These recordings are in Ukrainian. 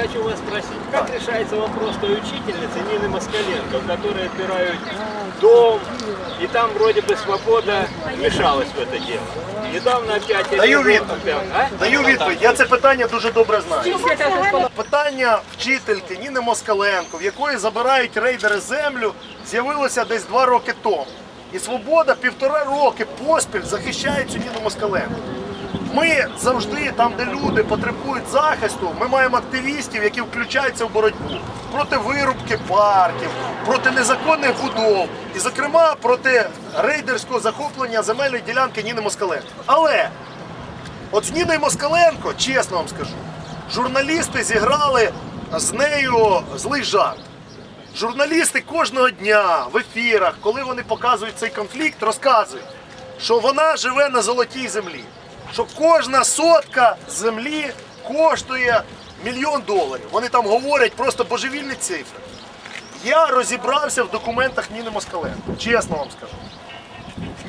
хочу вас спросить, как решается вопрос той учительницы Нины Москаленко, у которой отбирают дом, и там вроде бы свобода вмешалась в это дело. Недавно опять... Даю эти- відповідь. А? Даю відповідь. Я це питання дуже добре знаю. Питання вчительки Ніни Москаленко, в якої забирають рейдери землю, з'явилося десь два роки тому. І свобода півтора роки поспіль захищає цю Ніну Москаленко. Ми завжди, там, де люди потребують захисту, ми маємо активістів, які включаються в боротьбу проти вирубки парків, проти незаконних будов і, зокрема, проти рейдерського захоплення земельної ділянки Ніни Москаленко. Але От з Ніною Москаленко, чесно вам скажу, журналісти зіграли з нею злий жарт. Журналісти кожного дня в ефірах, коли вони показують цей конфлікт, розказують, що вона живе на золотій землі, що кожна сотка землі коштує мільйон доларів. Вони там говорять просто божевільні цифри. Я розібрався в документах Ніни Москаленко, чесно вам скажу.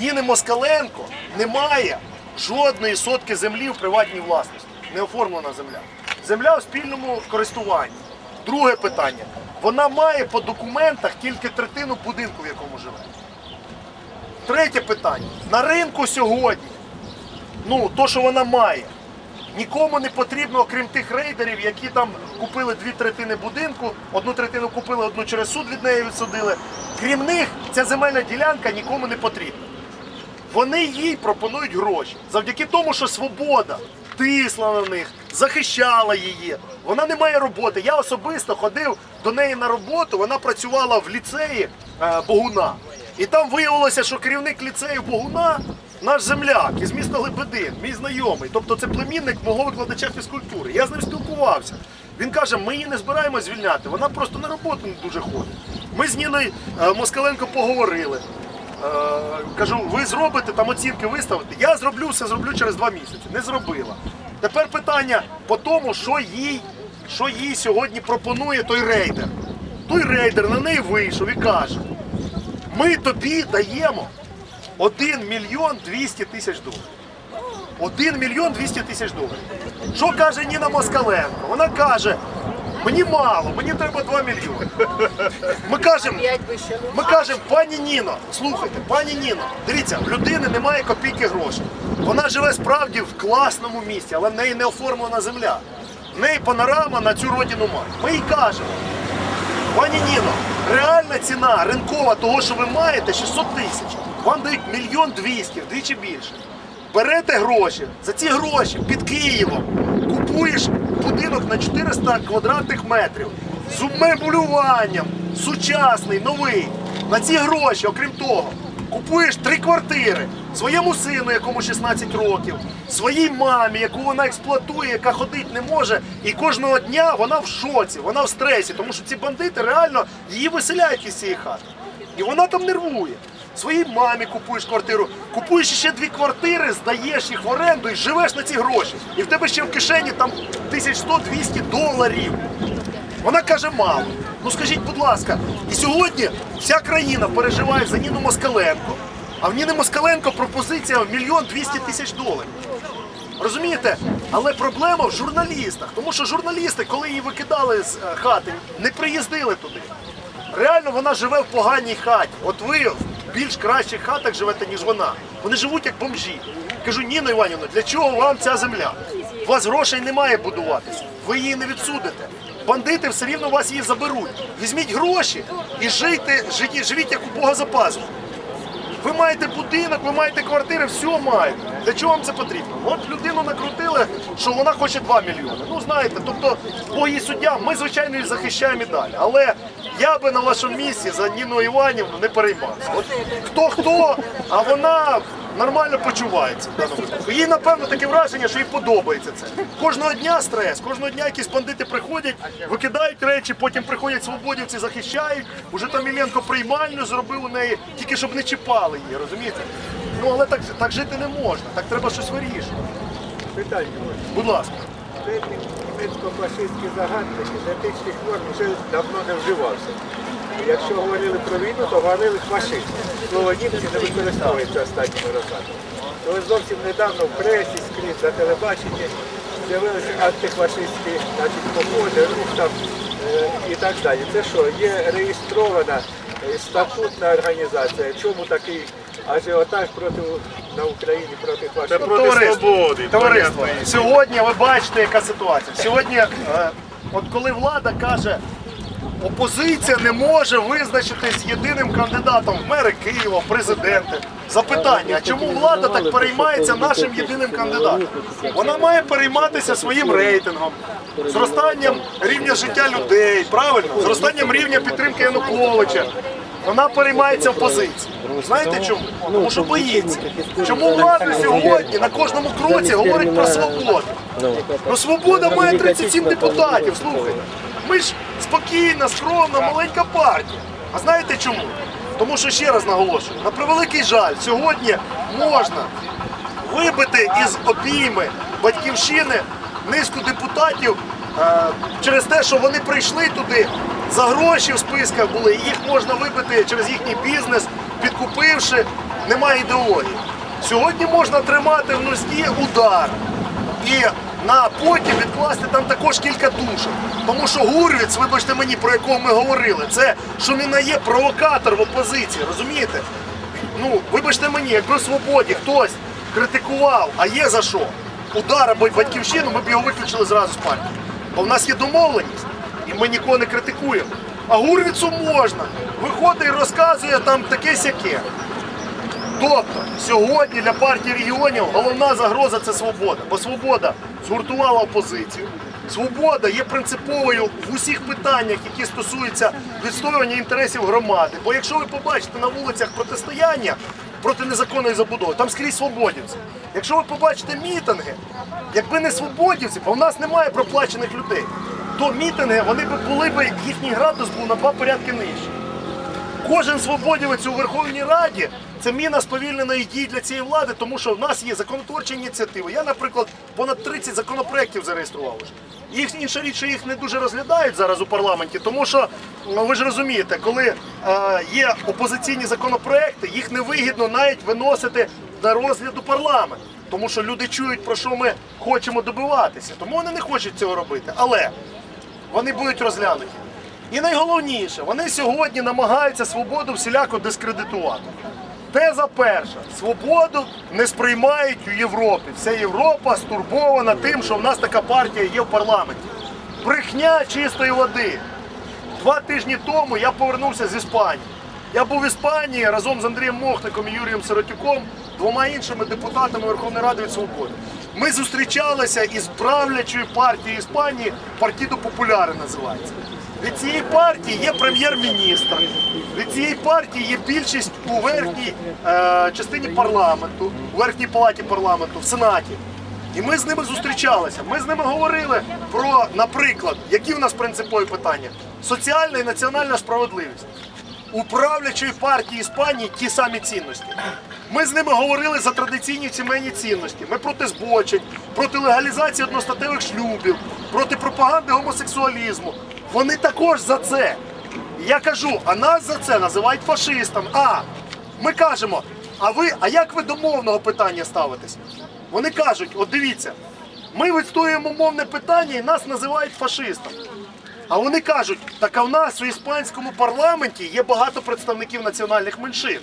Ніни Москаленко немає жодної сотки землі в приватній власності. Не оформлена земля. Земля в спільному користуванні. Друге питання. Вона має по документах тільки третину будинку, в якому живе. Третє питання. На ринку сьогодні, ну, то, що вона має, нікому не потрібно, окрім тих рейдерів, які там купили дві третини будинку, одну третину купили, одну через суд від неї відсудили. Крім них, ця земельна ділянка нікому не потрібна. Вони їй пропонують гроші. Завдяки тому, що свобода тисла на них, захищала її. Вона не має роботи. Я особисто ходив до неї на роботу, вона працювала в ліцеї е, Богуна. І там виявилося, що керівник ліцею Богуна наш земляк із міста Лебедин, мій знайомий. Тобто це племінник мого викладача фізкультури. Я з ним спілкувався. Він каже, ми її не збираємось звільняти, вона просто на роботу не дуже ходить. Ми з Ніною е, Москаленко поговорили. Е, кажу, ви зробите там оцінки виставите. Я зроблю все, зроблю через два місяці. Не зробила. Тепер питання по тому, що їй, що їй сьогодні пропонує той рейдер. Той рейдер на неї вийшов і каже: ми тобі даємо 1 мільйон 200 тисяч доларів. 1 мільйон 200 тисяч доларів. Що каже Ніна Москаленко? Вона каже, мені мало, мені треба 2 мільйони. Ми кажемо, ми кажемо, пані Ніно, слухайте, пані Ніно, дивіться, в людини немає копійки грошей. Вона живе справді в класному місці, але в неї не оформлена земля. В неї панорама на цю родину має. Ми їй кажемо, пані Ніно, реальна ціна ринкова того, що ви маєте, 600 тисяч. Вам дають мільйон двісті, вдвічі більше. Берете гроші, за ці гроші під Києвом купуєш будинок на 400 квадратних метрів з умеблюванням, сучасний, новий. На ці гроші, окрім того, купуєш три квартири своєму сину, якому 16 років, своїй мамі, яку вона експлуатує, яка ходить не може. І кожного дня вона в шоці, вона в стресі, тому що ці бандити реально її виселяють із цієї хати. І вона там нервує. Своїй мамі купуєш квартиру, купуєш ще дві квартири, здаєш їх в оренду і живеш на ці гроші. І в тебе ще в кишені там 1100-200 доларів. Вона каже мало. Ну скажіть, будь ласка, і сьогодні вся країна переживає за Ніну Москаленко, а в Ніни Москаленко пропозиція в мільйон 200 тисяч доларів. Розумієте? Але проблема в журналістах, тому що журналісти, коли її викидали з е, хати, не приїздили туди. Реально вона живе в поганій хаті. От ви більш кращих хатах живете, ніж вона. Вони живуть як бомжі. Кажу, Ніно Іванівна, для чого вам ця земля? У вас грошей немає будуватися, ви її не відсудите. Бандити все рівно вас її заберуть. Візьміть гроші і жийте, живіть, живіть як у Бога за пазухою. Ви маєте будинок, ви маєте квартири, все маєте. Для чого вам це потрібно? От людину накрутили, що вона хоче 2 мільйони. Ну знаєте, тобто Бог її суддя, ми звичайно її захищаємо і далі. Але я би на вашому місці за Ніну Іванівну не переймався. Хто хто, а вона нормально почувається. Їй напевно таке враження, що їй подобається це. Кожного дня стрес, кожного дня якісь бандити приходять, викидають речі, потім приходять свободівці, захищають. Уже там Ілленко приймальню зробив у неї, тільки щоб не чіпали її, розумієте? Ну але так, так жити не можна, так треба щось вирішувати. Будь ласка. Німецько-фашистські загарбники з етичних норм вже давно не вживався. Якщо говорили про війну, то говорили фашизм. Слово німці не використовується останніми роками. Але зовсім недавно в пресі, скрізь, на телебаченні з'явилися антифашистські значить, походи, рух там е, і так далі. Це що, є реєстрована е, статутна організація. Чому такий ажіотаж проти на Україні проти Це фашистів? проти свободи. Товариство, сьогодні ви бачите, яка ситуація. Сьогодні, е, от коли влада каже, опозиція не може визначитись єдиним кандидатом в мери Києва, в президенти. Запитання, а чому влада так переймається нашим єдиним кандидатом? Вона має перейматися своїм рейтингом, зростанням рівня життя людей, правильно? Зростанням рівня підтримки Януковича. Вона переймається опозицією. Знаєте чому? Тому що боїться. Чому влада сьогодні на кожному кроці говорить про свободу? Ну свобода має 37 депутатів, слухайте. Ми ж спокійна, скромна, маленька партія. А знаєте чому? Тому що ще раз наголошую, на превеликий жаль, сьогодні можна вибити із обійми батьківщини низку депутатів е, через те, що вони прийшли туди за гроші в списках були, їх можна вибити через їхній бізнес, підкупивши, немає ідеології. Сьогодні можна тримати в нозі удар і на потім відкласти там також кілька душок. Тому що Гурвіц, вибачте мені, про якого ми говорили, це що він є провокатор в опозиції, розумієте? Ну, вибачте мені, якби в свободі хтось критикував, а є за що, удар або батьківщину, ми б його виключили зразу з партії. Бо в нас є домовленість, ми нікого не критикуємо. А Гурвіцу можна. Виходить і розказує там таке сяке. Тобто сьогодні для партії регіонів головна загроза це свобода. Бо свобода згуртувала опозицію. Свобода є принциповою в усіх питаннях, які стосуються відстоювання інтересів громади. Бо якщо ви побачите на вулицях протистояння проти незаконної забудови, там скрізь свободівці. Якщо ви побачите мітинги, якби не свободівці, бо в нас немає проплачених людей, то мітинги вони б були б їхній градус був на два порядки нижчий. Кожен свободівець у Верховній Раді це міна сповільненої дії для цієї влади, тому що в нас є законотворчі ініціативи. Я, наприклад, понад 30 законопроєктів зареєстрував уже. Їх інша річ, що їх не дуже розглядають зараз у парламенті, тому що ну, ви ж розумієте, коли е, є опозиційні законопроекти, їх невигідно навіть виносити на розгляд у парламент, тому що люди чують про що ми хочемо добиватися. Тому вони не хочуть цього робити. Але вони будуть розглянуті. І найголовніше, вони сьогодні намагаються свободу всіляко дискредитувати. Теза перша: свободу не сприймають у Європі. Вся Європа стурбована тим, що в нас така партія є в парламенті. Брехня чистої води. Два тижні тому я повернувся з Іспанії. Я був в Іспанії разом з Андрієм Мохником і Юрієм Сиротюком, двома іншими депутатами Верховної Ради від Свободи. Ми зустрічалися із правлячою партією Іспанії, Партідо Популяри називається. Від цієї партії є прем'єр-міністр, від цієї партії є більшість у верхній е, частині парламенту, у верхній палаті парламенту, в Сенаті. І ми з ними зустрічалися. Ми з ними говорили про, наприклад, які в нас принципові питання: соціальна і національна справедливість. У правлячої партії Іспанії ті самі цінності. Ми з ними говорили за традиційні сімейні цінності. Ми проти збочень, проти легалізації одностатевих шлюбів, проти пропаганди гомосексуалізму. Вони також за це. Я кажу, а нас за це називають фашистами. А ми кажемо, а ви, а як ви до мовного питання ставитесь? Вони кажуть, от дивіться, ми відстоюємо мовне питання і нас називають фашистами. А вони кажуть, так а в нас у іспанському парламенті є багато представників національних меншин.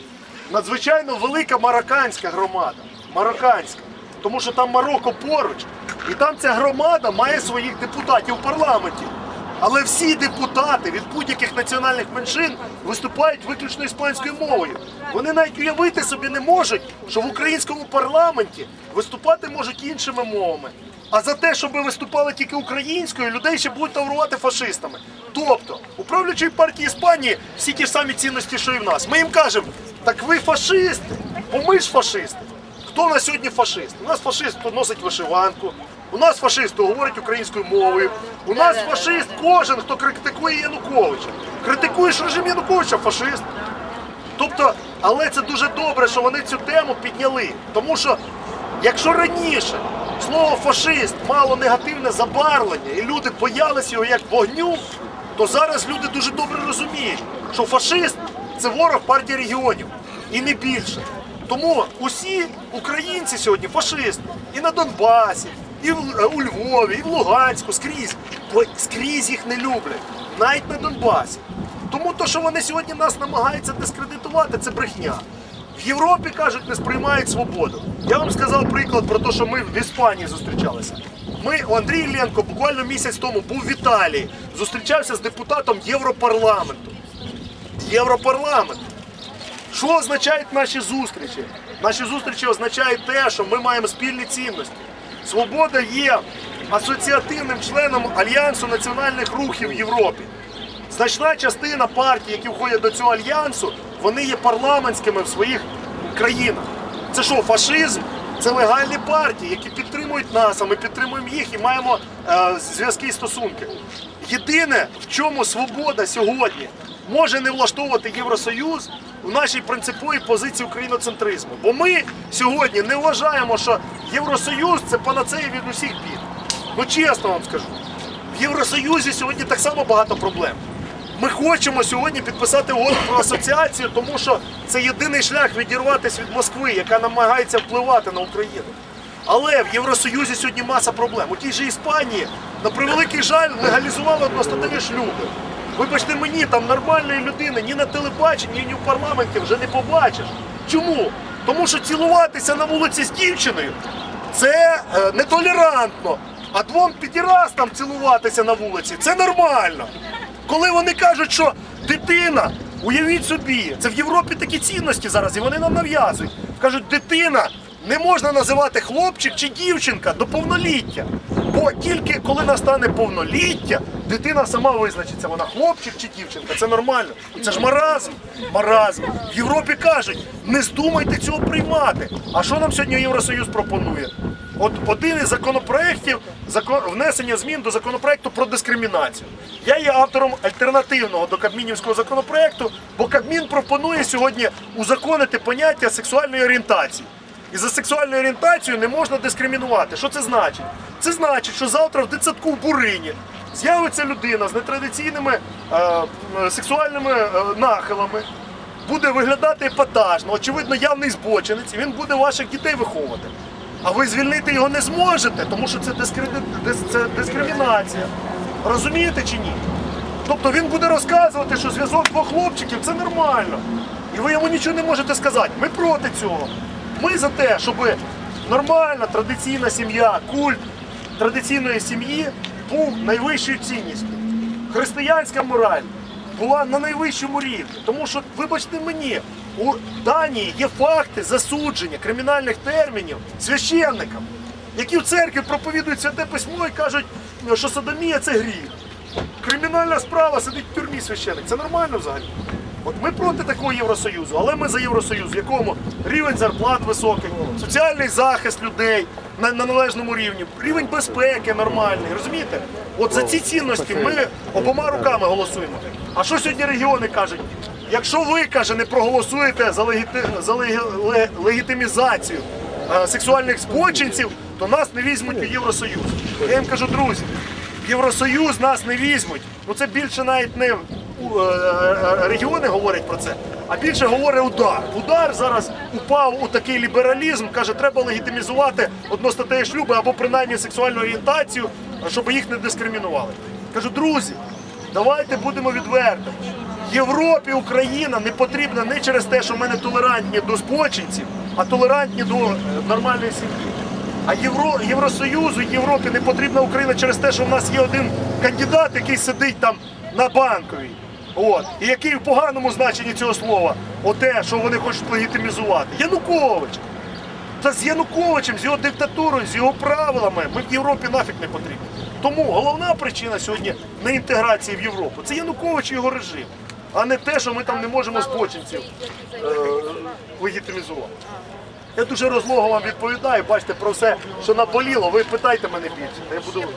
Надзвичайно велика марокканська громада. Марокканська. Тому що там Марокко поруч. І там ця громада має своїх депутатів в парламенті. Але всі депутати від будь-яких національних меншин виступають виключно іспанською мовою. Вони навіть уявити собі не можуть, що в українському парламенті виступати можуть іншими мовами. А за те, щоб виступали тільки українською, людей ще будуть таврувати фашистами. Тобто, у правлячої партії Іспанії всі ті ж самі цінності, що і в нас. Ми їм кажемо, так ви фашисти, бо ми ж фашисти. Хто у нас сьогодні фашист? У нас фашист, хто носить вишиванку. У нас фашист, хто говорить українською мовою. У нас фашист кожен, хто критикує Януковича. Критикуєш режим Януковича, фашист. Тобто, але це дуже добре, що вони цю тему підняли. Тому що, якщо раніше слово фашист мало негативне забарвлення, і люди боялися його як вогню, то зараз люди дуже добре розуміють, що фашист це ворог партії регіонів і не більше. Тому усі українці сьогодні фашисти і на Донбасі, і е, у Львові, і в Луганську, скрізь. Скрізь їх не люблять, навіть на Донбасі. Тому то, що вони сьогодні нас намагаються дискредитувати, це брехня. В Європі кажуть, не сприймають свободу. Я вам сказав приклад про те, що ми в Іспанії зустрічалися. Ми, Андрій Іллєнко буквально місяць тому був в Італії, зустрічався з депутатом Європарламенту. Європарламент. Що означають наші зустрічі? Наші зустрічі означають те, що ми маємо спільні цінності. Свобода є асоціативним членом Альянсу національних рухів в Європі. Значна частина партій, які входять до цього альянсу, вони є парламентськими в своїх країнах. Це що, фашизм? Це легальні партії, які підтримують нас, а ми підтримуємо їх і маємо е, зв'язки і стосунки. Єдине, в чому свобода сьогодні може не влаштовувати Євросоюз у нашій принциповій позиції україноцентризму. Бо ми сьогодні не вважаємо, що Євросоюз це панацея від усіх бід. Ну чесно вам скажу. В Євросоюзі сьогодні так само багато проблем. Ми хочемо сьогодні підписати угоду про асоціацію, тому що це єдиний шлях відірватися від Москви, яка намагається впливати на Україну. Але в Євросоюзі сьогодні маса проблем. У тій же Іспанії, на превеликий жаль, легалізували одностатеві шлюби. Вибачте мені, там нормальної людини ні на телебаченні, ні в парламенті вже не побачиш. Чому? Тому що цілуватися на вулиці з дівчиною це е, нетолерантно. А двом підірастам цілуватися на вулиці це нормально. Коли вони кажуть, що дитина, уявіть собі, це в Європі такі цінності зараз, і вони нам нав'язують. Кажуть, дитина не можна називати хлопчик чи дівчинка до повноліття. Бо тільки коли настане повноліття, дитина сама визначиться, вона хлопчик чи дівчинка. Це нормально. Це ж маразм. Маразм. В Європі кажуть, не здумайте цього приймати. А що нам сьогодні Євросоюз пропонує? От один із законопроєктів закон, внесення змін до законопроекту про дискримінацію. Я є автором альтернативного до Кабмінівського законопроекту, бо Кабмін пропонує сьогодні узаконити поняття сексуальної орієнтації. І за сексуальну орієнтацію не можна дискримінувати. Що це значить? Це значить, що завтра в дитсадку в Бурині з'явиться людина з нетрадиційними е, сексуальними е, нахилами, буде виглядати епатажно, очевидно, явний збочинець, і він буде ваших дітей виховувати. А ви звільнити його не зможете, тому що це, дискреди... дис- це дискримінація. Розумієте чи ні? Тобто він буде розказувати, що зв'язок двох хлопчиків це нормально. І ви йому нічого не можете сказати. Ми проти цього. Ми за те, щоб нормальна традиційна сім'я, культ традиційної сім'ї був найвищою цінністю. Християнська мораль була на найвищому рівні. Тому що, вибачте мені, у Данії є факти засудження кримінальних термінів священникам, які в церкві проповідують святе письмо і кажуть, що садомія це гріх. Кримінальна справа сидить в тюрмі священник. Це нормально взагалі. От ми проти такого Євросоюзу, але ми за Євросоюз, в якому рівень зарплат високий, соціальний захист людей на, на належному рівні, рівень безпеки нормальний. Розумієте? От за ці цінності ми обома руками голосуємо. А що сьогодні регіони кажуть? Якщо ви каже, не проголосуєте за, легіти, за легі- легітимізацію е, сексуальних збочинців, то нас не візьмуть у Євросоюз. Я їм кажу, друзі, Євросоюз нас не візьмуть. Ну це більше навіть не регіони говорять про це, а більше говорить удар. Удар зараз упав у такий лібералізм, каже, треба легітимізувати одностатеві шлюби або принаймні сексуальну орієнтацію, щоб їх не дискримінували. Кажу, друзі, давайте будемо відверти. Європі Україна не потрібна не через те, що ми не толерантні до збочинців, а толерантні до е, нормальної сім'ї. А Євро, Євросоюзу, Європі не потрібна Україна через те, що в нас є один кандидат, який сидить там на банковій. От, і який в поганому значенні цього слова, оте, що вони хочуть легітимізувати. Янукович. Та з Януковичем, з його диктатурою, з його правилами ми в Європі нафіг не потрібні. Тому головна причина сьогодні не інтеграції в Європу це Янукович і його режим, а не те, що ми там не можемо збочинців е, легітимізувати. Я дуже розлого вам відповідаю. Бачите про все, що наболіло. Ви питайте мене більше. Я буду